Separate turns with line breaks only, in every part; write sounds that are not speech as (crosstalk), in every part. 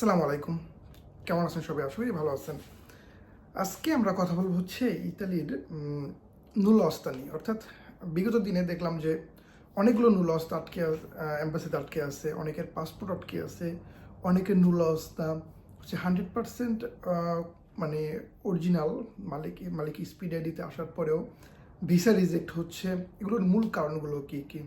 আসসালামু আলাইকুম। কেমন আছেন সবাই? আশা করি ভালো আছেন। আজকে আমরা কথা বলব হচ্ছে ইতালির নুলস্তা নিয়ে। অর্থাৎ বিগত দিনে দেখলাম যে অনেকগুলো নুলস্তা আটকে অ্যাম্বাসিতে আটকে আছে, অনেকের পাসপোর্ট আটকে আছে, অনেকের নুলস্তা হচ্ছে হান্ড্রেড পার্সেন্ট মানে অরিজিনাল মালিক মালিক স্পিড আইডিতে আসার পরেও ভিসা রিজেক্ট হচ্ছে। এগুলোর মূল কারণগুলো কী কী?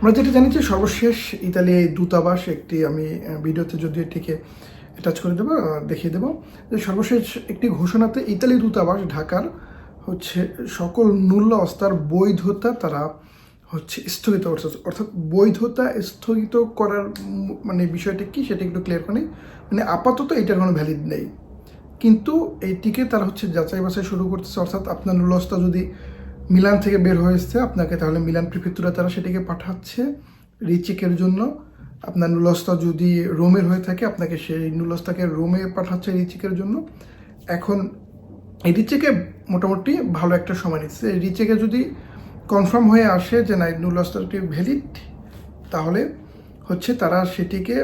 আমরা যেটা জানি যে সর্বশেষ ইতালি দূতাবাস একটি আমি ভিডিওতে যদি এটিকে অ্যাটাচ করে দেবো দেখিয়ে দেবো, যে সর্বশেষ একটি ঘোষণাতে ইতালি দূতাবাস ঢাকার হচ্ছে সকল মূল্য অস্তার বৈধতা তারা হচ্ছে স্থগিত করছে। অর্থাৎ বৈধতা স্থগিত করার মানে বিষয়টা কি সেটা একটু ক্লিয়ার করে। মানে আপাতত এটার কোনো ভ্যালিড নেই। কিন্তু এইটিকে তারা হচ্ছে যাচাই বাছাই শুরু করতেছে, অর্থাৎ আপনার নুলস্তা যদি মিলান থেকে বের হয়েছে আপনাকে, তাহলে মিলান প্রিফেক্টুরা তারা সেটাকে পাঠাচ্ছে রিচেকের জন্য। আপনার নুলস্তা যদি রোমের হয়ে থাকে, আপনাকে সেই নুলস্তাকে রোমে পাঠাচ্ছে রিচেকের জন্য। এখন এই রিচেকে মোটামুটি ভালো একটা সময় নিচ্ছে। রিচেকে যদি কনফার্ম হয়ে আসে যে না, এই নুলস্তাটি ভ্যালিড তাহলে হচ্ছে তারা সেটিকে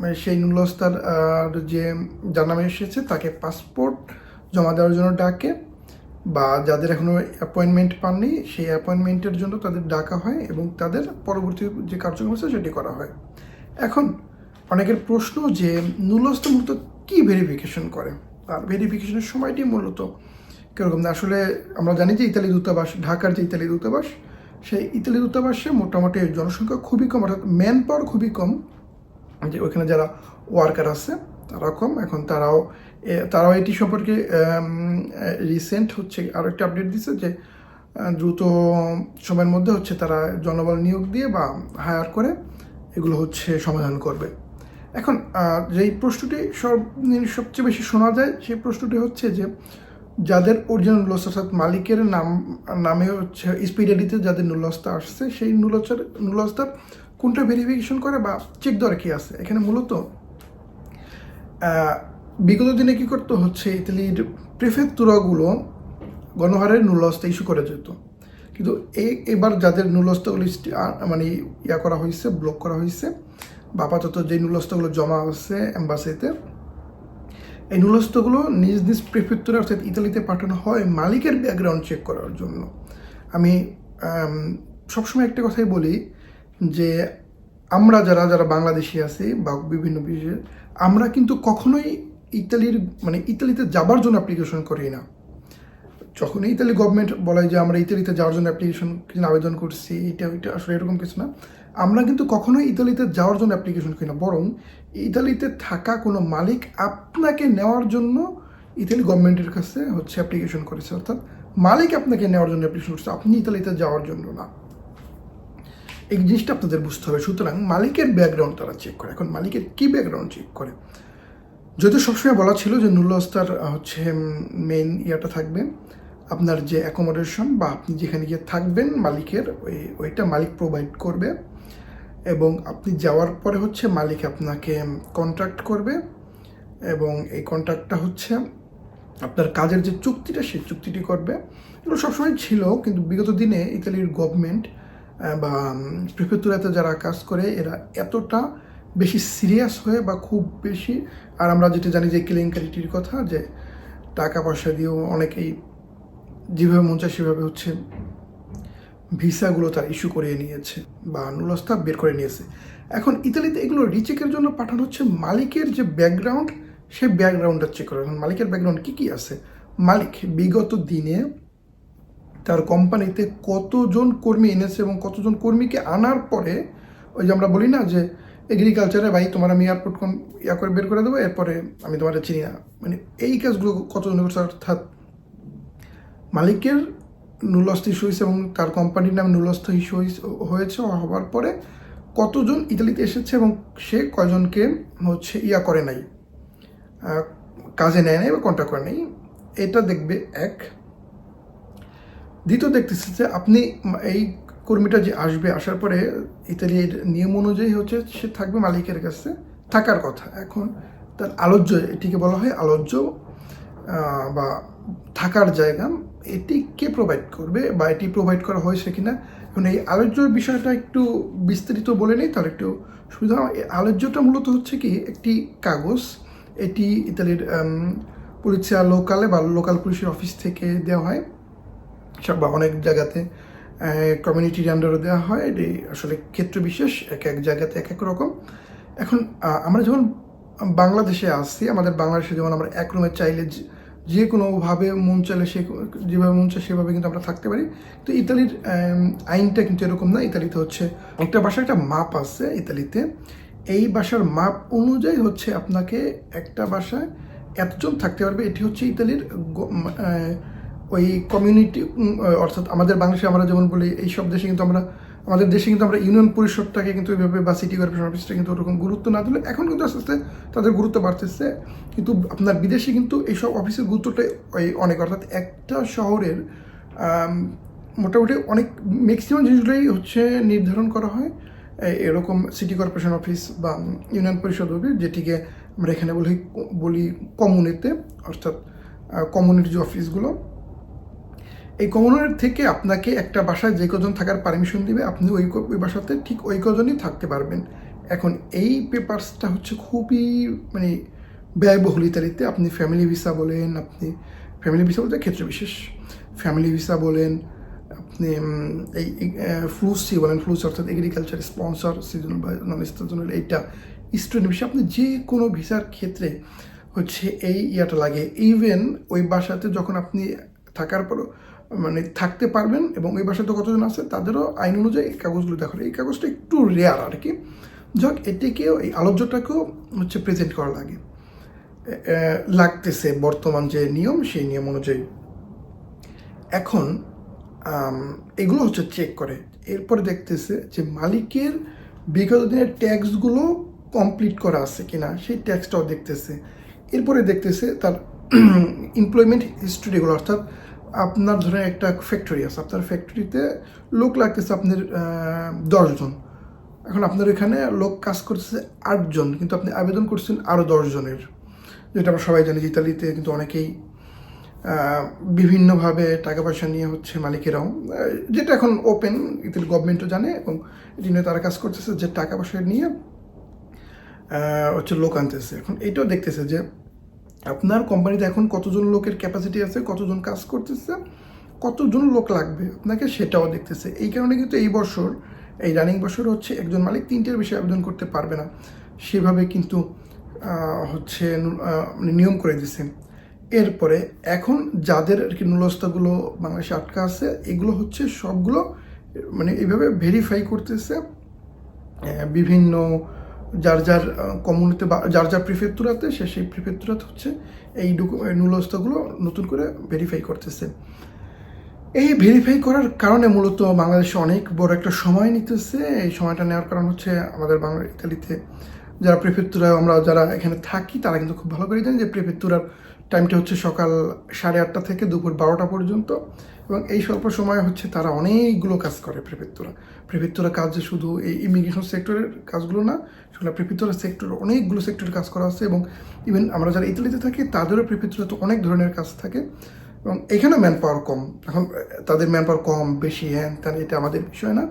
মানে সেই নুলস্তার যে, যার এসেছে, তাকে পাসপোর্ট জমা দেওয়ার জন্য ডাকে। বা যাদের এখনও অ্যাপয়েন্টমেন্ট পাননি, সেই অ্যাপয়েন্টমেন্টের জন্য তাদের ডাকা হয় এবং তাদের পরবর্তী যে কার্যক্রম আছে সেটি করা হয়। এখন অনেকের প্রশ্ন যে নুলস্ত মূলত কি ভেরিফিকেশন করে? আর ভেরিফিকেশনের সময়টি মূলত কীরকম? আসলে আমরা জানি যে ইতালি দূতাবাস, ঢাকার যে ইতালি দূতাবাস, সেই ইতালি দূতাবাসে মোটামুটি জনসংখ্যা খুবই কম, অর্থাৎ ম্যান পাওয়ার খুবই কম। যে ওখানে যারা ওয়ার্কার আছে তারা কম এখন তারাও তারাও এটি সম্পর্কে রিসেন্ট হচ্ছে আরও একটা আপডেট দিচ্ছে যে দ্রুত সময়ের মধ্যে হচ্ছে তারা জনবল নিয়োগ দিয়ে বা হায়ার করে এগুলো হচ্ছে সমাধান করবে। এখন যেই প্রশ্নটি সব সবচেয়ে বেশি শোনা যায় সেই প্রশ্নটি হচ্ছে যে, যাদের অরিজিনাল নুলস্তা অর্থাৎ মালিকের নাম, নামে হচ্ছে স্পিডালিতে যাদের নুলস্তা আসছে, সেই নুলস্তার নুলস্তার কোনটা ভেরিফিকেশন করে বা চেক দরে কি আছে? এখানে মূলত বিগত দিনে কি করতো হচ্ছে ইতালির প্রেফেক্তুরাগুলো গণহারের নুলস্তা ইস্যু করে যেত। কিন্তু এই এবার যাদের নুলস্তাগুলো মানে ইয়া করা হয়েছে ব্লক করা হয়েছে বা আপাতত যে নুলস্তাগুলো জমা আছে এম্বাসিতে এই নুলস্তগুলো নিজ নিজ প্রেফেক্টরে অর্থাৎ ইতালিতে পাঠানো হয় মালিকের ব্যাকগ্রাউন্ড চেক করার জন্য। আমি সবসময় একটা কথাই বলি যে আমরা যারা যারা বাংলাদেশি আছি বা বিভিন্ন বিষয়ে আমরা কিন্তু কখনোই ইতালির মানে ইতালিতে যাবার জন্য অ্যাপ্লিকেশন করি না। যখন ইতালি গভর্নমেন্ট বলে যে আমরা ইতালিতে যাওয়ার জন্য অ্যাপ্লিকেশন আবেদন করছি, এটা, ওইটা আসলে এরকম কিছু না। আমরা কিন্তু কখনোই ইতালিতে যাওয়ার জন্য অ্যাপ্লিকেশন করি না, বরং ইতালিতে থাকা কোনো মালিক আপনাকে নেওয়ার জন্য ইতালি গভর্নমেন্টের কাছে হচ্ছে অ্যাপ্লিকেশন করেছে। অর্থাৎ মালিক আপনাকে নেওয়ার জন্য অ্যাপ্লিকেশন করছে, আপনি ইতালিতে যাওয়ার জন্য না। এই জিনিসটা আপনাদের বুঝতে হবে। সুতরাং মালিকের ব্যাকগ্রাউন্ড তারা চেক করে। এখন মালিকের কি ব্যাকগ্রাউন্ড চেক করে? যদি সবসময় বলা ছিল যে নুল্লস্তার হচ্ছে মেইন ইয়াটা থাকবে আপনার যে অ্যাকোমোডেশন বা আপনি যেখানে গিয়ে থাকবেন মালিকের, ওই, ওইটা মালিক প্রোভাইড করবে। এবং আপনি যাওয়ার পরে হচ্ছে মালিক আপনাকে কন্ট্রাক্ট করবে। এবং এই কন্ট্রাক্টটা হচ্ছে আপনার কাজের যে চুক্তিটা, সেই চুক্তিটি করবে। এগুলো সবসময় ছিল, কিন্তু বিগত দিনে ইতালির গভর্নমেন্ট বা প্রিফেক্টুরাতে যারা কাজ করে, এরা এতটা বেশি সিরিয়াস হয়ে বা খুব বেশি, আর আমরা যেটা জানি যে কেলেঙ্কারিটির কথা, যে টাকা পয়সা দিয়েও অনেকেই যেভাবে মন চায় সেভাবে হচ্ছে ভিসাগুলো তার ইস্যু করিয়ে নিয়েছে বা নুলস্তা বের করে নিয়েছে। এখন ইতালিতে এগুলো রিচেকের জন্য পাঠানো হচ্ছে মালিকের যে ব্যাকগ্রাউন্ড সেই ব্যাকগ্রাউন্ডটা চেক করে এখন মালিকের ব্যাকগ্রাউন্ড কী কী আছে? মালিক বিগত দিনে তার কোম্পানিতে কতজন কর্মী এনেছে এবং কতজন কর্মীকে আনার পরে, ওই যে আমরা বলি না যে এগ্রিকালচারে ভাই, তোমার আমি এয়ারপোর্ট কম ইয়া করে বের করে দেবো, এরপরে আমি তোমার চিনি না। মানে এই কাজগুলো কতজন করছে? অর্থাৎ মালিকের নুলস্থ ইস্যু হয়েছে এবং তার কোম্পানির নাম নুলস্থ ইস্যু হয়েছে হওয়ার পরে কতজন ইতালিতে এসেছে এবং সে কয়জনকে হচ্ছে ইয়া করে নাই কাজে নেয় নাই বা কন্ট্যাক্ট করে নাই, এটা দেখবে এক। দ্বিতীয় দেখতেছি যে আপনি এই কর্মীটা যে আসবে, আসার পরে ইতালির নিয়ম অনুযায়ী হচ্ছে সে থাকবে মালিকের কাছে থাকার কথা। এখন তার আলোচ্য এটিকে বলা হয় আলোচ্য বা থাকার জায়গা, এটি কে প্রোভাইড করবে বা এটি প্রোভাইড করা হয়েছে কিনা? এখন এই আলোচ্য বিষয়টা একটু বিস্তারিত বলে নেই তার একটু সুবিধা। এই আলোচ্যটা মূলত হচ্ছে কি, একটি কাগজ, এটি ইতালির পুলিশিয়া লোকালে বা লোকাল পুলিশের অফিস থেকে দেওয়া হয়। সব বা অনেক জায়গাতে কমিউনিটির আন্ডারও দেওয়া হয়। এটি আসলে ক্ষেত্র বিশেষ, এক এক জায়গাতে এক এক রকম। এখন আমরা যখন বাংলাদেশে আসছি, আমাদের বাংলাদেশে যেমন আমরা এক রুমে চাইলে যে- কোনোভাবে মন চাইলে সে, যেভাবে মন চায় সেভাবে কিন্তু আমরা থাকতে পারি। তো ইতালির আইনটা কিন্তু এরকম না। ইতালিতে হচ্ছে একটা বাসার একটা মাপ আছে ইতালিতে। এই বাসার মাপ অনুযায়ী হচ্ছে আপনাকে একটা বাসায় এতজন থাকতে পারবে। এটি হচ্ছে ইতালির ওই কমিউনিটি অর্থাৎ আমাদের বাংলাদেশে আমরা যেমন বলি এই সব দেশে কিন্তু আমরা, আমাদের দেশে কিন্তু আমরা ইউনিয়ন পরিষদটাকে কিন্তু ওইভাবে বা সিটি কর্পোরেশন অফিসটা কিন্তু ওরকম গুরুত্ব না দিলে এখন কিন্তু আস্তে আস্তে তাদের গুরুত্ব বাড়তেছে। কিন্তু আপনার বিদেশে কিন্তু এইসব অফিসের গুরুত্বটা ওই অনেক। অর্থাৎ একটা শহরের মোটামুটি অনেক ম্যাক্সিমাম জিনিসগুলোই হচ্ছে নির্ধারণ করা হয়। এরকম সিটি কর্পোরেশন অফিস বা ইউনিয়ন পরিষদ অফিস যেটিকে আমরা এখানে বলি বলি কমিউনিতে অর্থাৎ কমিউনিটি যে অফিসগুলো এই কমনের থেকে আপনাকে একটা বাসায় যে কজন থাকার পারমিশন দিবে, আপনি ওই ওই বাসাতে ঠিক ওই কজনই থাকতে পারবেন। এখন এই পেপারসটা হচ্ছে খুবই মানে ব্যয়বহুল ইতালিতে। আপনি ফ্যামিলি ভিসা বলেন, আপনি ফ্যামিলি ভিসা বলতে ক্ষেত্র বিশেষ। ফ্যামিলি ভিসা বলেন, আপনি এই ফ্লুসি বলেন ফ্লুস অর্থাৎ এগ্রিকালচার স্পন্সর সিজন বা নন সিজনাল এইটা। স্টুডেন্ট ভিসা আপনি যে কোনো ভিসার ক্ষেত্রে হচ্ছে এই ইয়াটা লাগে। ইভেন ওই বাসাতে যখন আপনি থাকার পরও মানে থাকতে পারবেন এবং ওই বাসাতে কতজন আছে, তাদেরও আইন অনুযায়ী এই কাগজগুলো দেখা। এই কাগজটা একটু রেয়ার আর কি। যাক, এটিকেও, এই আলোচ্যটাকেও হচ্ছে প্রেজেন্ট করা লাগে। লাগতেছে বর্তমান যে নিয়ম, সেই নিয়ম অনুযায়ী। এখন এগুলো হচ্ছে চেক করে। এরপরে দেখতেছে যে মালিকের বিগত দিনের ট্যাক্সগুলো কমপ্লিট করা আছে কিনা, সেই ট্যাক্সটাও দেখতেছে। এরপরে দেখতেছে তার (clears throat) এমপ্লয়মেন্ট হিস্ট্রিগুলো অর্থাৎ আপনার ধরেন একটা ফ্যাক্টরি আছে। আপনার ফ্যাক্টরিতে লোক লাগতেছে আপনার দশজন। এখন আপনার এখানে লোক কাজ করতেছে আটজন, কিন্তু আপনি আবেদন করছেন আরও দশজনের। যেটা আমরা সবাই জানি ইতালিতে কিন্তু অনেকেই বিভিন্নভাবে টাকা পয়সা নিয়ে হচ্ছে মালিকেরাও যেটা এখন ওপেন ইতালি গভর্নমেন্টও জানে, এবং এটি নিয়ে তারা কাজ করতেছে যে টাকা পয়সা নিয়ে হচ্ছে লোক আনতেছে। এখন এইটাও দেখতেছে যে আপনার কোম্পানিতে এখন কতজন লোকের ক্যাপাসিটি আছে, কতজন কাজ করতেছে, কতজন লোক লাগবে, আপনাকে সেটাও দেখতেছে। এই কারণে কিন্তু এই বছর, এই রানিং বছর হচ্ছে একজন মালিক তিনটের বেশি আবেদন করতে পারবে না। সেভাবে কিন্তু হচ্ছে মানে নিয়ম করে দিছে। এরপরে এখন যাদের আর কি নুলস্তাগুলো বাংলাদেশে আটকা আছে, এগুলো হচ্ছে সবগুলো মানে এইভাবে ভেরিফাই করতেছে বিভিন্ন যার যার কমিউনিতে বা যার যার প্রিফেক্টুরাতে সে সেই প্রিফেক্টুরাতে হচ্ছে এই এই নতুন করে ভেরিফাই করতেছে। এই ভেরিফাই করার কারণে মূলত বাংলাদেশে অনেক বড় একটা সময় নিতেছে। এই সময়টা নেওয়ার কারণ হচ্ছে আমাদের বাংলা, ইতালিতে যারা প্রেফেক্টুরা আমরা যারা এখানে থাকি, তারা কিন্তু খুব ভালো করে জানি যে প্রেফেক্টুরার টাইমটা হচ্ছে সকাল সাড়ে আটটা থেকে দুপুর বারোটা পর্যন্ত। এবং এই স্বল্প সময় হচ্ছে তারা অনেকগুলো কাজ করে প্রেফেক্টুরা প্রেফেক্টুরা কাজ যে শুধু এই ইমিগ্রেশন সেক্টরের কাজগুলো না, সেগুলো প্রেফেক্টুরা সেক্টরে অনেকগুলো সেক্টরের কাজ করা আছে এবং ইভেন আমরা যারা ইতালিতে থাকি, তাদেরও প্রেফেক্টুরাতে অনেক ধরনের কাজ থাকে। এবং এখানে ম্যান পাওয়ার কম। এখন তাদের ম্যান পাওয়ার কম, বেশি হ্যাঁ তাহলে এটা আমাদের বিষয় না।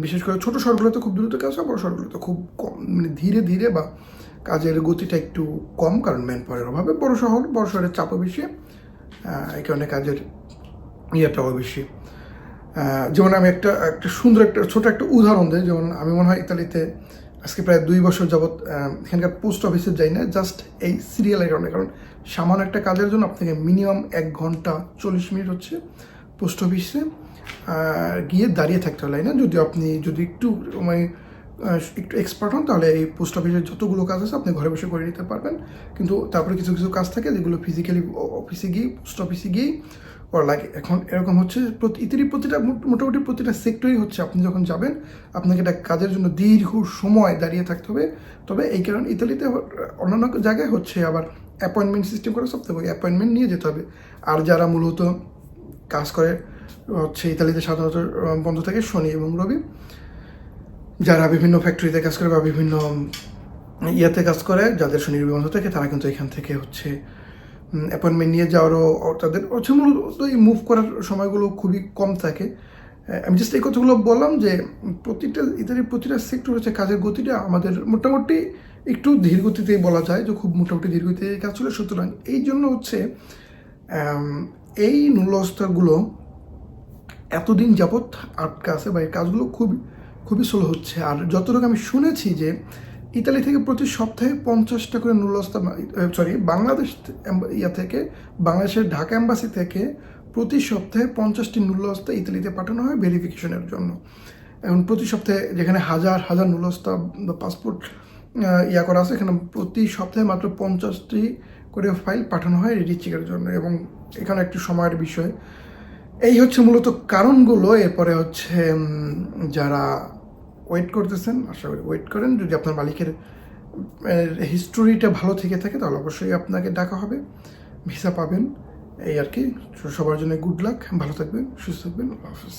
বিশেষ করে ছোটো শহরগুলোতে খুব দ্রুত কাজ হয়, বড় শহরগুলোতে খুব কম। মানে ধীরে ধীরে বা কাজের গতিটা একটু কম, কারণ ম্যান পাওয়ারের অভাবে। বড় শহর, বড় শহরের চাপও বেশি এই কারণে কাজের ইয়েটাও বেশি। যেমন আমি একটা একটা সুন্দর একটা, ছোট একটা উদাহরণ দিই। যেমন আমি মনে হয় ইতালিতে আজকে প্রায় দুই বছর যাবৎ এখানকার পোস্ট অফিসে যাই না জাস্ট এই সিরিয়ালের কারণে। কারণ সামান্য একটা কাজের জন্য আপনাকে মিনিমাম এক ঘণ্টা চল্লিশ মিনিট হচ্ছে পোস্ট অফিসে গিয়ে দাঁড়িয়ে থাকতে হয় না যদি আপনি যদি একটু মানে একটু এক্সপার্ট হন, তাহলে এই পোস্ট অফিসের যতগুলো কাজ আছে আপনি ঘরে বসে করে নিতে পারবেন। কিন্তু তারপরে কিছু কিছু কাজ থাকে যেগুলো ফিজিক্যালি অফিসে গিয়ে পোস্ট অফিসে গিয়েই করা লাগে। এখন এরকম হচ্ছে ইতালি প্রতিটা মোটামুটি প্রতিটা সেক্টরই হচ্ছে আপনি যখন যাবেন, আপনাকে একটা কাজের জন্য দীর্ঘ সময় দাঁড়িয়ে থাকতে হবে। তবে এই কারণে ইতালিতে অন্যান্য জায়গায় হচ্ছে আবার অ্যাপয়েন্টমেন্ট সিস্টেম করে সব থেকে অ্যাপয়েন্টমেন্ট নিয়ে যেতে হবে। আর যারা মূলত কাজ করে, হচ্ছে ইতালিতে সাধারণত বন্ধ থাকে শনি এবং রবি। যারা বিভিন্ন ফ্যাক্টরিতে কাজ করে বা বিভিন্ন ইয়াতে কাজ করে, যাদের বন্ধ থাকে, তারা কিন্তু এখান থেকে হচ্ছে অ্যাপয়েন্টমেন্ট নিয়ে যাওয়ারও তাদের হচ্ছে মূলত এই মুভ করার সময়গুলো খুবই কম থাকে। আমি জাস্ট এই কথাগুলো বললাম যে, প্রতিটা ইতালির প্রতিটা সেক্টর হচ্ছে কাজের গতিটা আমাদের মোটামুটি একটু ধীর গতিতেই বলা যায় যে, খুব মোটামুটি ধীর গতিতে কাজ চলে। সুতরাং এই জন্য হচ্ছে এই নুলস্তরগুলো এতদিন যাবৎ আটকা আছে বা এই কাজগুলো খুব খুবই স্লো হচ্ছে। আর যতটুকু আমি শুনেছি যে, ইতালি থেকে প্রতি সপ্তাহে পঞ্চাশটা করে নুলস্তা সরি বাংলাদেশ ইয়া থেকে, বাংলাদেশের ঢাকা অ্যাম্বাসি থেকে প্রতি সপ্তাহে পঞ্চাশটি নুলস্তা ইতালিতে পাঠানো হয় ভেরিফিকেশনের জন্য। এখন প্রতি সপ্তাহে যেখানে হাজার হাজার নুলস্তা বা পাসপোর্ট ইয়া করা আছে, এখানে প্রতি সপ্তাহে মাত্র পঞ্চাশটি করে ফাইল পাঠানো হয় রেডি চেকের জন্য। এবং এখানে একটু সময়ের বিষয় এই হচ্ছে মূলত কারণগুলো। এরপরে হচ্ছে যারা ওয়েট করতেছেন, আশা করি ওয়েট করেন। যদি আপনার মালিকের হিস্টোরিটা ভালো থেকে থাকে, তাহলে অবশ্যই আপনাকে ডাকা হবে। ভিসা পাবেন, এই আর কি। সবার জন্য গুড লাক ভালো থাকবেন, সুস্থ থাকবেন। আল্লাহ হাফিজ।